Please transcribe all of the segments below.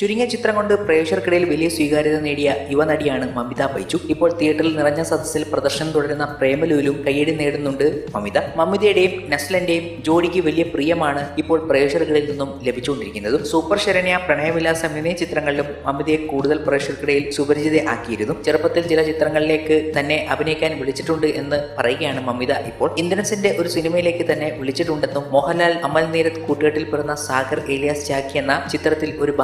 ചുരുങ്ങിയ ചിത്രം കൊണ്ട് പ്രേക്ഷകർക്കിടയിൽ വലിയ സ്വീകാര്യത നേടിയ യുവനടിയാണ് മമിത ബൈജു. ഇപ്പോൾ തിയേറ്ററിൽ നിറഞ്ഞ സദസ്സിൽ പ്രദർശനം തുടരുന്ന പ്രേമലൂലും കയ്യടി നേടുന്നുണ്ട് മമിത. മമിതയുടെയും നസ്ലന്റെയും ജോഡിക്ക് വലിയ പ്രിയമാണ് ഇപ്പോൾ പ്രേക്ഷകർക്കിടയിൽ നിന്നും ലഭിച്ചുകൊണ്ടിരിക്കുന്നത്. സൂപ്പർ ശരണ്യ പ്രണയവിലാസം എന്നീ ചിത്രങ്ങളിലും മമിതയെ കൂടുതൽ പ്രേക്ഷകർക്കിടയിൽ സുപരിചിതയാക്കിയിരുന്നു. ചെറുപ്പത്തിൽ ചില ചിത്രങ്ങളിലേക്ക് തന്നെ അഭിനയിക്കാൻ വിളിച്ചിട്ടുണ്ട് എന്ന് പറയുകയാണ് മമിത ഇപ്പോൾ. ഇന്ദ്രൻസിന്റെ ഒരു സിനിമയിലേക്ക് തന്നെ വിളിച്ചിട്ടുണ്ടെന്നും മോഹൻലാൽ അമൽ നീരത് കൂട്ടുകെട്ടിൽ പിറന്ന സാഗർ ഏലിയാസ് ചാക്കി എന്ന ചിത്രത്തിൽ ഒരു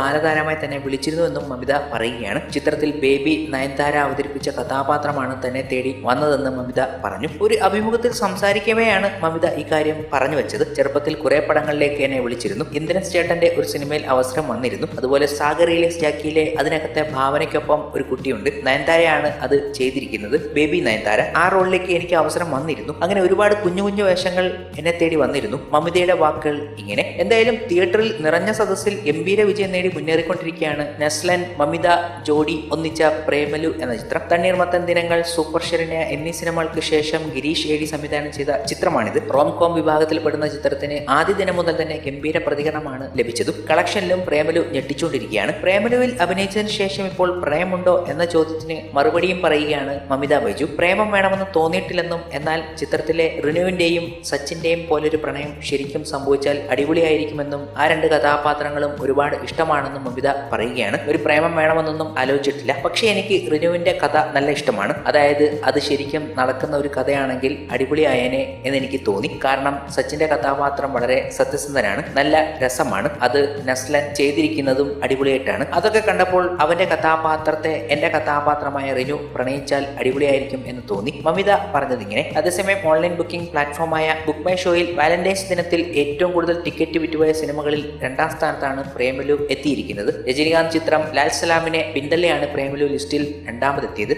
ബാലതാരമായി തന്നെ വിളിച്ചിരുന്നുവെന്നും മമിത പറയുകയാണ്. ചിത്രത്തിൽ ബേബി നയൻതാര അവതരിപ്പിച്ച കഥാപാത്രമാണ് തന്നെ തേടി വന്നതെന്ന് മമിത പറഞ്ഞു. ഒരു അഭിമുഖത്തിൽ സംസാരിക്കവെയാണ് മമിത ഇക്കാര്യം പറഞ്ഞു വെച്ചത്. ചെറുപ്പത്തിൽ കുറെ പടങ്ങളിലേക്ക് എന്നെ വിളിച്ചിരുന്നു. ഇന്ദ്രൻസ് ചേട്ടന്റെ ഒരു സിനിമയിൽ അവസരം വന്നിരുന്നു. അതുപോലെ സാഗറിയിലെ സ്റ്റാക്കിയിലെ അതിനകത്തെ ഭാവനയ്ക്കൊപ്പം ഒരു കുട്ടിയുണ്ട്. നയൻതാരയാണ് അത് ചെയ്തിരിക്കുന്നത്. ബേബി നയൻതാര. ആ റോളിലേക്ക് എനിക്ക് അവസരം വന്നിരുന്നു. അങ്ങനെ ഒരുപാട് കുഞ്ഞു കുഞ്ഞു വേഷങ്ങൾ എന്നെ തേടി വന്നിരുന്നു. മമിതയുടെ വാക്കുകൾ ഇങ്ങനെ. എന്തായാലും തിയേറ്ററിൽ നിറഞ്ഞ സദസ്സിൽ ഗംഭീര വിജയം നേടി മുന്നേറിക്കൊണ്ടിരിക്കുകയാണ് നെസ്ലൻ മമിത ജോഡി ഒന്നിച്ച പ്രേമലു എന്ന ചിത്രം. തണ്ണീർമത്തൻ ദിനങ്ങൾ സൂപ്പർ ശരണ്യ എന്നീ സിനിമകൾക്ക് ശേഷം ഗിരീഷ് ഏടി സംവിധാനം ചെയ്ത ചിത്രമാണിത്. റോം കോം വിഭാഗത്തിൽ പെടുന്ന ചിത്രത്തിന് ആദ്യ ദിനം മുതൽ തന്നെ ഗംഭീര പ്രതികരണമാണ് ലഭിച്ചതും. കളക്ഷനിലും പ്രേമലു ഞെട്ടിച്ചുകൊണ്ടിരിക്കുകയാണ്. പ്രേമലുവിൽ അഭിനയിച്ചതിന് ശേഷം ഇപ്പോൾ പ്രേമുണ്ടോ എന്ന ചോദ്യത്തിന് മറുപടിയും പറയുകയാണ് മമിത ബൈജു. പ്രേമം വേണമെന്ന് തോന്നിയിട്ടില്ലെന്നും എന്നാൽ ചിത്രത്തിലെ റിനുവിന്റെയും സച്ചിന്റെയും പോലൊരു പ്രണയം ശരിക്കും സംഭവിച്ചാൽ അടിപൊളിയായിരിക്കുമെന്നും ആ രണ്ട് കഥാപാത്രങ്ങളും ഒരുപാട് ഇഷ്ടമാണെന്നും മമിത പറയുകയാണ്. ഒരു പ്രേമം വേണമെന്നൊന്നും ആലോചിച്ചിട്ടില്ല. പക്ഷേ എനിക്ക് റിനുവിന്റെ കഥ നല്ല ഇഷ്ടമാണ്. അതായത് അത് ശരിക്കും നടക്കുന്ന ഒരു കഥയാണെങ്കിൽ അടിപൊളിയായേനെ എന്ന് എനിക്ക് തോന്നി. കാരണം സച്ചിന്റെ കഥാപാത്രം വളരെ സത്യസന്ധനാണ്. നല്ല രസമാണ്. അത് നസ്ലൻ ചെയ്തിരിക്കുന്നതും അടിപൊളിയായിട്ടാണ്. അതൊക്കെ കണ്ടപ്പോൾ അവന്റെ കഥാപാത്രത്തെ എന്റെ കഥാപാത്രമായ റിനു പ്രണയിച്ചാൽ അടിപൊളിയായിരിക്കും എന്ന് തോന്നി. മമിത പറഞ്ഞതിങ്ങനെ. അതേസമയം ഓൺലൈൻ ബുക്കിംഗ് പ്ലാറ്റ്ഫോമായ ബുക്ക് മൈ ഷോയിൽ വാലന്റൈൻസ് ദിനത്തിൽ ഏറ്റവും കൂടുതൽ ടിക്കറ്റ് വിറ്റുപോയ സിനിമകളിൽ രണ്ടാം സ്ഥാനത്താണ് പ്രേമലു എത്തിയിരിക്കുന്നത്. രജനികാന്ത് ചിത്രം ലാൽ സലാമിനെ പിന്തള്ളിയാണ് പ്രേമലു ലിസ്റ്റിൽ രണ്ടാമതെത്തിയത്.